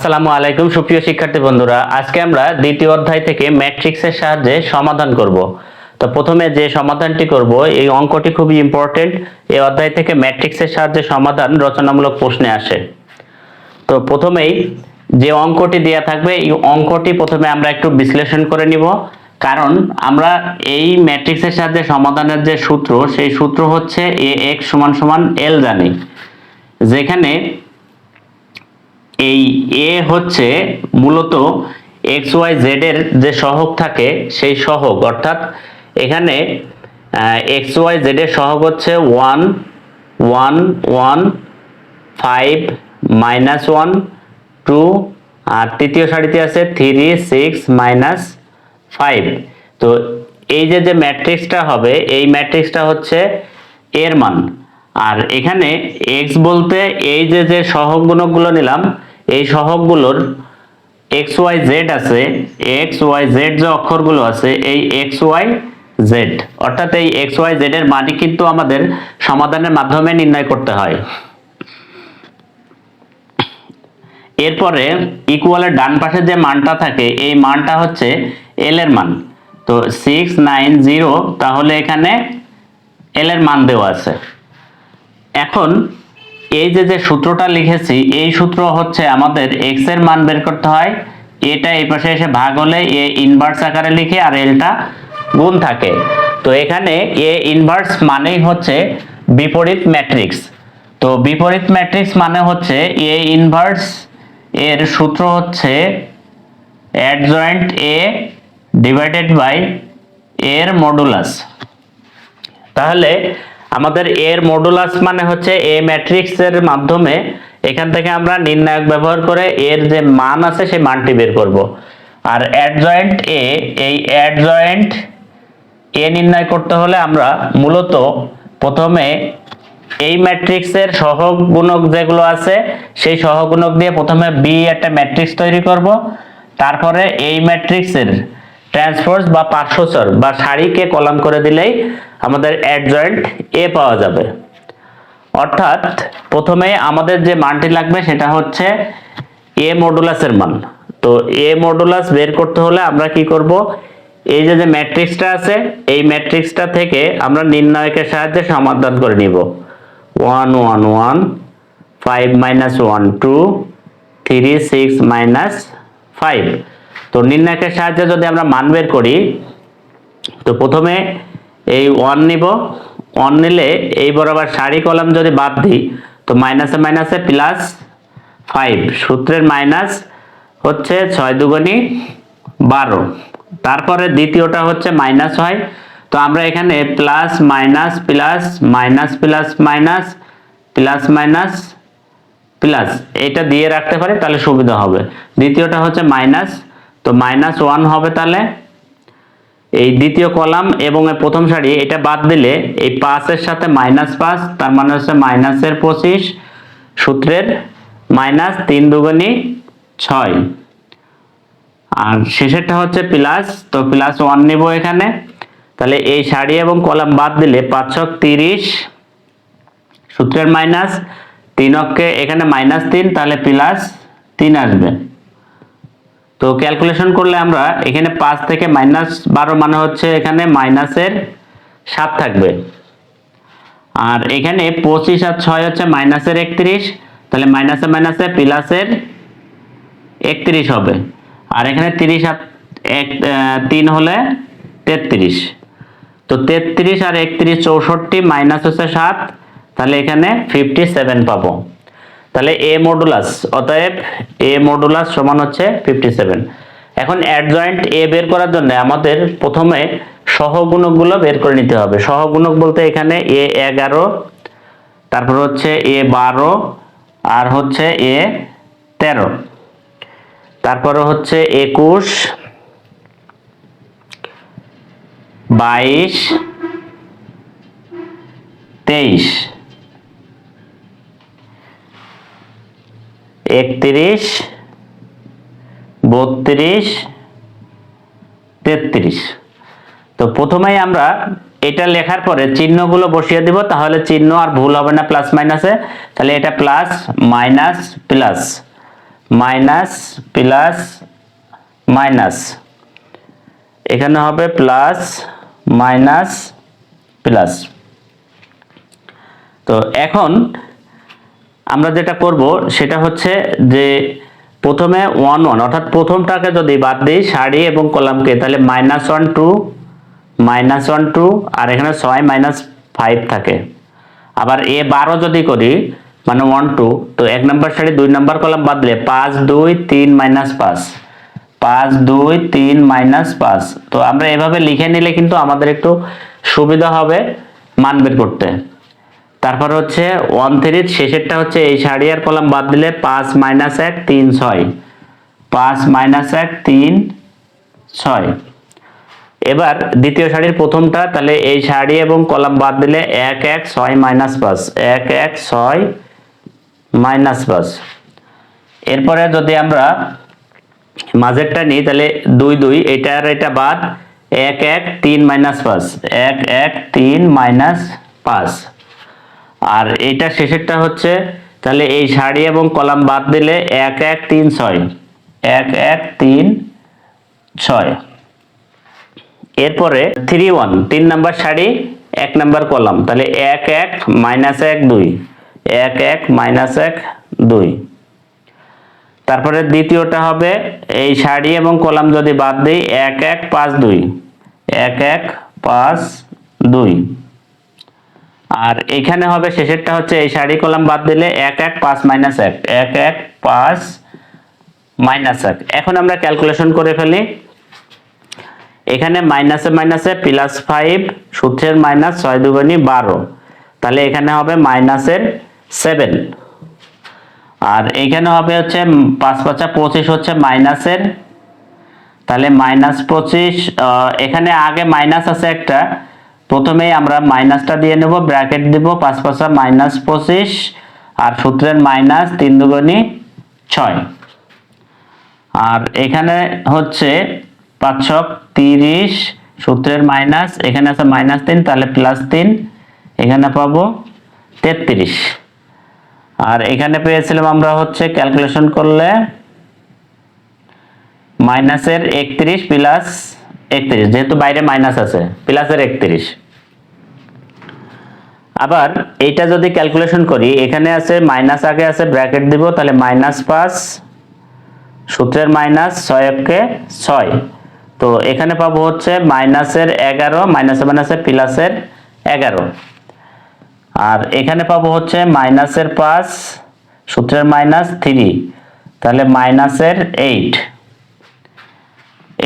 আসসালামু আলাইকুম, সুপ্রিয় শিক্ষার্থী বন্ধুরা। আজকে আমরা দ্বিতীয় অধ্যায় থেকে ম্যাট্রিক্সের সাহায্যে সমাধান করব। তো প্রথমে যে সমাধানটি করব, এই অঙ্কটি খুবই ইম্পর্টেন্ট। এই অধ্যায় থেকে ম্যাট্রিক্সের সাহায্যে সমাধান রচনামূলক প্রশ্নে আসে। তো প্রথমেই যে অঙ্কটি দেয়া থাকবে, এই অঙ্কটি প্রথমে আমরা একটু বিশ্লেষণ করে নিব। কারণ আমরা এই ম্যাট্রিক্সের সাহায্যে সমাধানের যে সূত্র, সেই সূত্র হচ্ছে এ এক্স সমান সমান এল জানি যেখানে এই এ হচ্ছে মূলত এক্স ওয়াই জেড এর যে সহগ থাকে, সেই সহগ। অর্থাৎ এখানে এক্স ওয়াই জেড এর সহগ হচ্ছে one one one five minus one two আর তৃতীয় সারিতে আছে থ্রি সিক্স মাইনাস ফাইভ তো এই যে যে ম্যাট্রিক্সটা হবে, এই ম্যাট্রিক্সটা হচ্ছে এর মান। আর এখানে এক্স বলতে এই যে যে সহগ গুণকগুলো নিলাম এই সহগগুলোর এক্স ওয়াই জেড আছে এক্স ওয়াই জেড যে অক্ষরগুলো আছে, এই এক্স ওয়াই জেড অর্থাৎ এই এক্স ওয়াই জেড এর মানই কিন্তু আমাদের সমাধানের মাধ্যমে নির্ণয় করতে হয়। এরপরে ইকুয়ালের ডান পাশে যে মানটা থাকে, এই মানটা হচ্ছে এল এর মান। তো সিক্স নাইন জিরো তাহলে এখানে এল এর মান দেওয়া আছে। এখন এই যে যে সূত্রটা লিখেছি, এই সূত্র হচ্ছে আমাদের এক্সের মান বের করতে হয়। এটা এই পাশে এসে ভাগ হলে এ ইনভার্স আকারে লিখে আর এলটা গুণ থাকে। তো এখানে এ ইনভার্স মানেই হচ্ছে বিপরীত ম্যাট্রিক্স তো বিপরীত ম্যাট্রিক্স মানে হচ্ছে এ ইনভার্স এর সূত্র হচ্ছে অ্যাডজয়েন্ট এ ডিভাইডেড বাই এর মডুলাস তাহলে আমাদের এর মডুলাস মানে হচ্ছে এ ম্যাট্রিক্স এর মাধ্যমে এখান থেকে আমরা নির্ণায়ক ব্যবহার করে এর যে মান আছে সেই মানটি বের করব। আর অ্যাডজয়েন্ট এ এই অ্যাডজয়েন্ট এ নির্ণয় করতে হলে আমরা মূলত প্রথমে এই ম্যাট্রিক্সের সহগ গুণক যেগুলো আছে সেই সহগুণক দিয়ে প্রথমে বি একটা ম্যাট্রিক্স তৈরি করব। তারপরে এই ম্যাট্রিক্সের ট্রান্সফোর্স বা পার্শ্বচর বা সারিকে কলাম করে দিলেই আমাদের অ্যাডজয়েন্ট এ পাওয়া যাবে। অর্থাৎ প্রথমে আমাদের যে মানটি লাগবে সেটা হচ্ছে এ মডুলাসের মান। তো এ মডুলাস বের করতে হলে আমরা কি করব? এই যে যে ম্যাট্রিক্সটা আছে, এই ম্যাট্রিক্সটা থেকে আমরা নির্ণায়কের সাহায্যে সমাধান করে নিব। One one one five minus one two three six minus five তো নির্ণায়কের সাহায্যে যদি আমরা মান বের করি, তো প্রথমে এই ওয়ান নিব। ওয়ান নিলে এই বরাবর সারি কলাম যদি বাদ দিই, তো মাইনাসে মাইনাসে প্লাস ফাইভ সূত্রের মাইনাস হচ্ছে ছয় দুগুণি বারো। তারপরে দ্বিতীয়টা হচ্ছে মাইনাস হয়। তো আমরা এখানে plus minus plus minus plus minus plus minus plus এটা দিয়ে রাখতে পারি, তাহলে সুবিধা হবে। দ্বিতীয়টা হচ্ছে মাইনাস তো মাইনাস ওয়ান হবে তাহলে? এই দ্বিতীয় কলাম এবং প্রথম সারি, এটা বাদ দিলে এই পাঁচের সাথে মাইনাস পাঁচ, তার মানে হচ্ছে মাইনাসের পঁচিশ সূত্রের মাইনাস তিন দুগুণি ছয়। আর শেষেরটা হচ্ছে প্লাস তো প্লাস ওয়ান নিব এখানে। তাহলে এই সারি এবং কলাম বাদ দিলে পাঁচ ছক তিরিশ সূত্রের মাইনাস তিন অক্ষে এখানে মাইনাস তিন, তাহলে প্লাস তিন আসবে। তো ক্যালকুলেশন করলে আমরা এখানে পাঁচ থেকে মাইনাস বারো মানে হচ্ছে এখানে মাইনাসের সাত থাকবে। আর এখানে পঁচিশ আর ছয় হচ্ছে মাইনাসের একত্রিশ, তাহলে মাইনাসে মাইনাসে প্লাসের একত্রিশ হবে। আর এখানে তিরিশ আর এক তিন হলে তেত্রিশ। তো তেত্রিশ আর একত্রিশ চৌষট্টি মাইনাস হচ্ছে সাত, তাহলে এখানে ফিফটি সেভেন পাবো। তাহলে এ মডুলাস অতএব এ মডুলাস সমান হচ্ছে ফিফটি সেভেন এখন অ্যাডজয়েন্ট এ বের করার জন্য আমাদের প্রথমে সহগুণকগুলো বের করে নিতে হবে। সহগুণক বলতে এখানে এ এগারো, তারপর হচ্ছে এ বারো, আর হচ্ছে এ তেরো। তারপরে হচ্ছে একুশ, বাইশ, তেইশ। একত্রিশ, বত্রিশ, তেত্রিশ। তো প্রথমেই আমরা এটা লেখার পরে চিহ্নগুলো বসিয়ে দিব, তাহলে চিহ্ন আর ভুল হবে না প্লাস মাইনাসে তাহলে এটা plus minus plus minus plus minus এখানে হবে প্লাস মাইনাস প্লাস তো এখন আমরা যেটা করব, সেটা হচ্ছে যে প্রথমে ওয়ান ওয়ান অর্থাৎ প্রথমটাকে যদি বাদ দিই, সারি এবং কলামকে, তাহলে minus one two minus one two আর এখানে ছয় মাইনাস ফাইভ থাকে। আবার এ বারো যদি করি মানে ওয়ান টু তো এক নম্বর সারি, দুই নম্বর কলাম বাদ দিলে পাঁচ, দুই, তিন মাইনাস পাঁচ। পাঁচ, দুই, তিন মাইনাস পাঁচ। তো আমরা এভাবে লিখে নিলে কিন্তু আমাদের একটু সুবিধা হবে মান বের করতে। তারপর হচ্ছে ওয়ান থ্রির শেষেরটা হচ্ছে এই সারি আর কলাম বাদ দিলে পাঁচ মাইনাস এক, তিন, ছয়। পাঁচ মাইনাস এক, তিন, ছয়। এবার দ্বিতীয় সারির প্রথমটা, তাহলে এই সারি এবং কলাম বাদ দিলে এক এক, ছয় মাইনাস পাঁচ। এক এক, ছয় মাইনাস পাঁচ। এরপরে যদি আমরা মাঝেরটা নিই, তাহলে দুই দুই, এটা আর এটা বাদ, এক এক, তিন মাইনাস পাঁচ। এক এক, তিন মাইনাস পাঁচ। আর এইটা শেষেরটা হচ্ছে, তাহলে এই সারি এবং কলাম বাদ দিলে এক এক তিন ছয়। এক এক তিন ছয়। এরপরে থ্রি ওয়ান তিন নাম্বার সারি এক নাম্বার কলাম। তাহলে এক এক মাইনাস এক দুই। এক এক মাইনাস এক দুই। তারপরে দ্বিতীয়টা হবে, এই সারি এবং কলাম যদি বাদ দিই, এক এক পাঁচ দুই। এক এক পাঁচ দুই। আর এখানে হবে শেষেরটা হচ্ছে এই সারি কলাম বাদ দিলে এক এক পাঁচ মাইনাস এক। এক এক পাঁচ মাইনাস এক। এখন আমরা ক্যালকুলেশন করে ফেলি। এখানে মাইনাসে মাইনাসে প্লাস ফাইভ, সূত্রের মাইনাস ছয় দুগুণি বারো। তাহলে এখানে হবে মাইনাসের সেভেন। আর এখানে হবে হচ্ছে পাঁচ পাঁচা পঁচিশ হচ্ছে মাইনাসের। তাহলে মাইনাস পঁচিশ এখানে আগে মাইনাস আছে একটা। প্রথমেই আমরা মাইনাসটা দিয়ে নেব, ব্র্যাকেট দিব, পাঁচ পাঁচা মাইনাস পঁচিশ, আর সূত্রের মাইনাস তিন দুগুণি ছয়। আর এখানে হচ্ছে পাঁচ তিরিশ, সূত্রের মাইনাস, এখানে আছে মাইনাস তিন, তাহলে প্লাস তিন, এখানে পাবো তেত্রিশ। আর এখানে পেয়েছিলাম আমরা হচ্ছে ক্যালকুলেশন করলে মাইনাসের একত্রিশ প্লাস একত্রিশ, যেহেতু বাইরে মাইনাস আছে, প্লাসের একত্রিশ। আবার এইটা যদি ক্যালকুলেশন করি, এখানে আছে মাইনাস আগে আছে ব্র্যাকেট দিব, তাহলে মাইনাস পাঁচ, সূত্রের মাইনাস ছয়কে ছয়। তো এখানে পাবো হচ্ছে মাইনাসের এগারো মাইনাসে মাইনাসে প্লাসের এগারো। আর এখানে পাবো হচ্ছে মাইনাসের পাঁচ, সূত্রের মাইনাস থ্রি তাহলে মাইনাসের এইট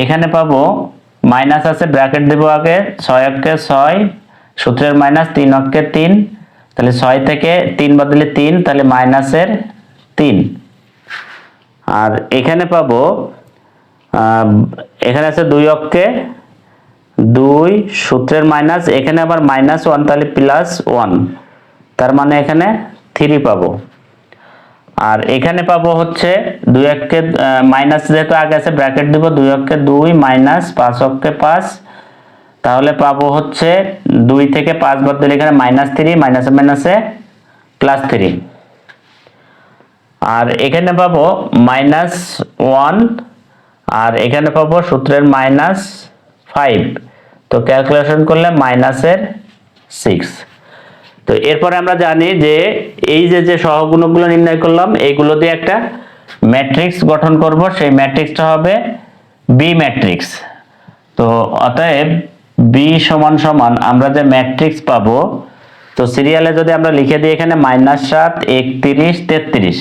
এখানে পাবো মাইনাস আছে ব্র্যাকেট দেবো আগে, ছয় অক্ষে ছয় সূত্রের মাইনাস তিন অক্ষে তিন, তাহলে ছয় থেকে তিন বদলে তিন, তাহলে মাইনাসের তিন। আর এখানে পাবো এখানে আছে দুই অক্ষে দুই, সূত্রের মাইনাস এখানে আবার মাইনাস ওয়ান তাহলে প্লাস ওয়ান তার মানে এখানে থ্রি পাবো। আর এখানে পাবো হচ্ছে দুই অক্ষে মাইনাস যেহেতু আগে আছে ব্র্যাকেট দিব, দুই অক্ষে দুই মাইনাস পাঁচ অক্ষে পাঁচ তাহলে পাবো হচ্ছে দুই থেকে পাঁচ বাদ দিলে এখানে মাইনাস থ্রি মাইনাসে মাইনাসে প্লাস থ্রি আর এখানে পাবো মাইনাস ওয়ান আর এখানে পাবো সূত্রের মাইনাস ফাইভ তো ক্যালকুলেশন করলে মাইনাসের সিক্স তো এরপরে আমরা জানি যে এই যে যে সহগুণকগুলো নির্ণয় করলাম এইগুলো দিয়ে একটা ম্যাট্রিক্স গঠন করব। সেই ম্যাট্রিক্সটা হবে বি ম্যাট্রিক্স তো অতএব বি সমান সমান, আমরা যে ম্যাট্রিক্স পাবো, তো সিরিয়ালে যদি আমরা লিখে দিই এখানে মাইনাস সাত, একত্রিশ, তেত্রিশ।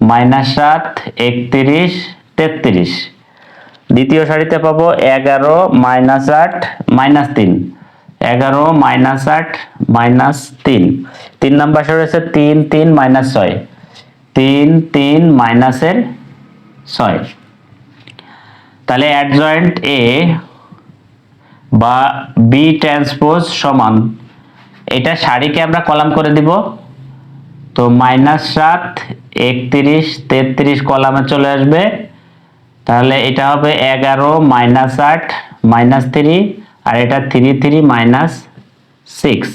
মাইনাস সাত, একত্রিশ, তেত্রিশ। দ্বিতীয় সারিতে পাবো এগারো মাইনাস আট মাইনাস তিন। এগারো মাইনাস আট মাইনাস তিন। তিন নাম্বার সারি হচ্ছে তিন তিন মাইনাস ছয়। তিন তিন মাইনাসের ছয়। তাহলে অ্যাডজয়েন্ট এ বা বি ট্রান্সপোজ সমান, এটা সারিকে আমরা কলাম করে দিব। তো মাইনাস সাত, একত্রিশ, তেত্রিশ কলামে চলে আসবে। তাহলে এটা হবে এগারো মাইনাস আট মাইনাস থ্রি আর এটা থ্রি থ্রি মাইনাস সিক্স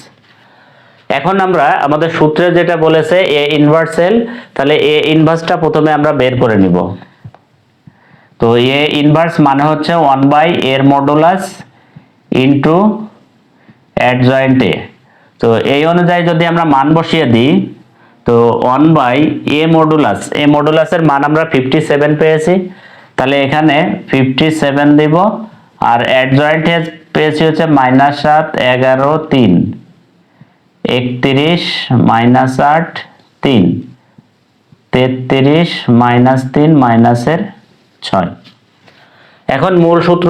এখন আমরা আমাদের সূত্রে যেটা বলেছে এ ইনভার্স এল তাহলে এ ইনভার্সটা প্রথমে আমরা বের করে নিব। তো এ ইনভার্স মানে হচ্ছে ওয়ান বাই এর মডুলাস ইন্টু অ্যাডজয়েন্ট এ তো এই অনুযায়ী যদি আমরা মান বসিয়ে দিই, তো one by A modulus A মডুলাসের মান আমরা ফিফটি সেভেন পেয়েছি। তাহলে এখানে ফিফটি সেভেন দিব, আর অ্যাডজয়েন্ট পেয়েছি হচ্ছে মাইনাস সাত, এগারো, তিন। একত্রিশ মাইনাস আট, তিন। তেত্রিশ মাইনাস তিন মাইনাসের ছয়। এখন মূল সূত্র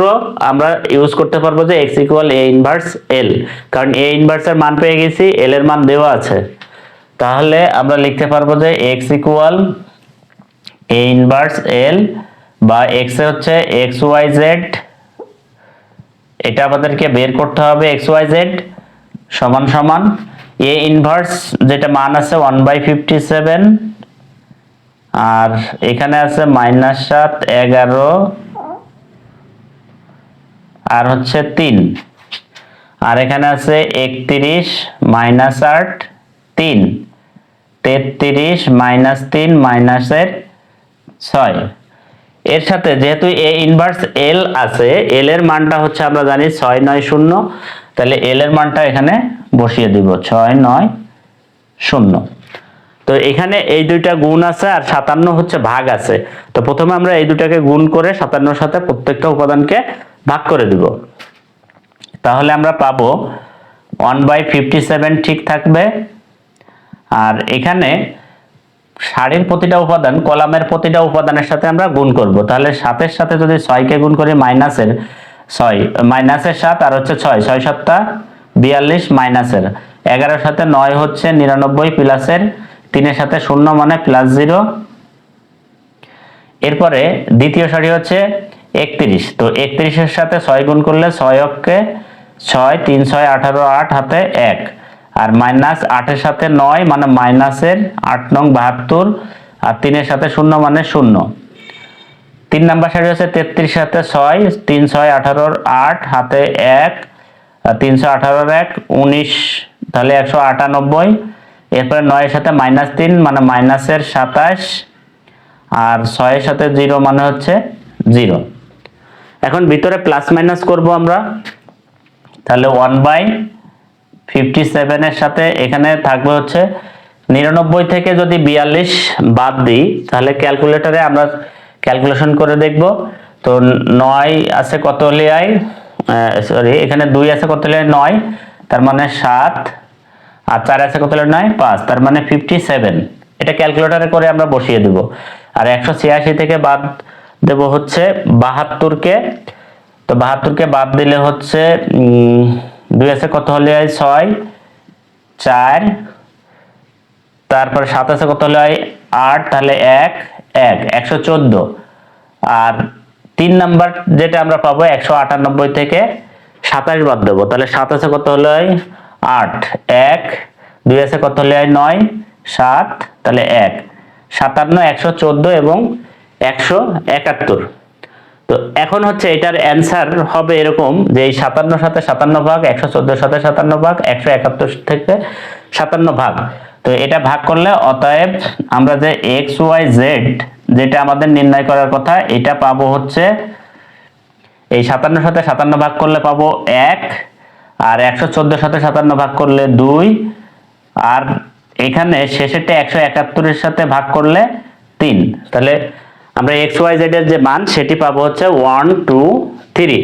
আমরা ইউজ করতে পারব যে X equal A inverse L কারণ এ ইনভার্সের মান পেয়ে গেছি এল এর মান দেওয়া আছে। তাহলে আমরা লিখতে পারব যে X equal A inverse L বা এক্স হচ্ছে এক্স ওয়াই জেড এটা আমাদেরকে বের করতে হবে এক্স ওয়াই জেড সমান সমান এ ইনভার্স যেটা মান আছে ওয়ান বাই ফিফটি সেভেন আর এখানে আছে মাইনাস সাত, এগারো আর হচ্ছে তিন। আর এখানে আছে একত্রিশ মাইনাস আট, তিন। তেত্রিশ মাইনাস তিন মাইনাসের ছয়। এর সাথে যেহেতু এ ইনভার্স এল আছে এল এর মানটা হচ্ছে আমরা জানি ছয় নয় শূন্য। তাহলে এল এর মানটা এখানে বসিয়ে দিব, ছয় নয় শূন্য। তো এখানে এই দুইটা গুণ আছে আর সাতান্ন হচ্ছে ভাগ আছে। তো প্রথমে আমরা এই দুটাকে গুণ করে সাতান্নর সাথে প্রত্যেকটা উপাদানকে ভাগ করে দিব। তাহলে আমরা পাবো ওয়ান বাই ফিফটি সেভেন ঠিক থাকবে। আর এখানে সারির প্রতিটা উপাদান, কলামের প্রতিটা উপাদানের সাথে আমরা গুণ করব। তাহলে সাতের সাথে যদি ছয়কে গুণ করি, মাইনাসের ছয়, মাইনাসের সাত আর হচ্ছে ছয় ছয় সাতটা বিয়াল্লিশ মাইনাসের। এগারোর সাথে নয় হচ্ছে নিরানব্বই প্লাসের, তিনের সাথে শূন্য মানে প্লাস জিরো। এরপরে দ্বিতীয় সারি হচ্ছে একত্রিশ। তো একত্রিশের সাথে ছয় গুণ করলে ছয় অক্ষে ছয়, তিন, ছয়, আঠারো, আট, হাতে এক। আর মাইনাস আটের সাথে নয় মানে মাইনাসের আট নং বাহাত্তর, আর তিনের সাথে শূন্য মানে শূন্য। তিন নাম্বার সারি হচ্ছে তেত্রিশ সাথে ছয়, তিন, ছয়, আঠারোর আট, হাতে এক তিনশো আঠারোর এক, উনিশ, তাহলে একশো আটানব্বই। এরপরে নয়ের সাথে মাইনাস তিন মানে মাইনাসের সাতাশ, আর ছয়ের সাথে জিরো মানে হচ্ছে জিরো। এখন ভিতরে প্লাস মাইনাস করব আমরা। তাহলে ওয়ান বাই ফিফটি সেভেনের সাথে এখানে থাকবে হচ্ছে নিরানব্বই থেকে যদি বিয়াল্লিশ বাদ দিই, তাহলে ক্যালকুলেটরে আমরা ক্যালকুলেশন করে দেখব। তো নয় আছে কত লেয়াই সরি এখানে দুই আছে কত লেয়াই নয়। তার মানে সাত। আর চার আছে কত লেয়াই নয়, পাঁচ। তার মানে ফিফটি সেভেন এটা ক্যালকুলেটরে করে আমরা বসিয়ে দেব। আর একশো ছিয়াশি থেকে বাদ দেব হচ্ছে বাহাত্তরকে তো বাহাত্তরকে বাদ দিলে হচ্ছে দুই আছে কত হলে হয়? ছয়, চার, তারপরে সাত আছে কত হলে হয়? আট, তাহলে এক এক, একশো চোদ্দ। আর তিন নাম্বার যেটা আমরা পাবো, একশো আটানব্বই থেকে সাতাশ বাদ দেবো। তাহলে সাত আছে কত হলে হয়? আট, এক, দুই আছে কত হলে হয়? নয়, সাত, তাহলে এক। সাতান্ন, একশো চোদ্দ এবং একশো একাত্তর। তো এখন হচ্ছে এটার অ্যান্সার হবে এরকম যে এই সাতান্ন সাথে সাতান্ন ভাগ, একশো চোদ্দ সাথে সাতান্ন ভাগ, একশো একাত্তর থেকে সাতান্ন ভাগ। তো এটা ভাগ করলে অতএব আমরা যে এক্স ওয়াই জেড যেটা আমাদের নির্ণয় করার কথা, এটা পাবো হচ্ছে এই সাতান্ন সাথে সাতান্ন ভাগ করলে পাবো এক, আর একশো চোদ্দ সাথে সাতান্ন ভাগ করলে দুই, আর এখানে শেষেরটা একশো একাত্তরের সাথে ভাগ করলে তিন। তাহলে আমরা এক্স ওয়াই জেড এর যে মান সেটি পাবো হচ্ছে ওয়ান টু থ্রি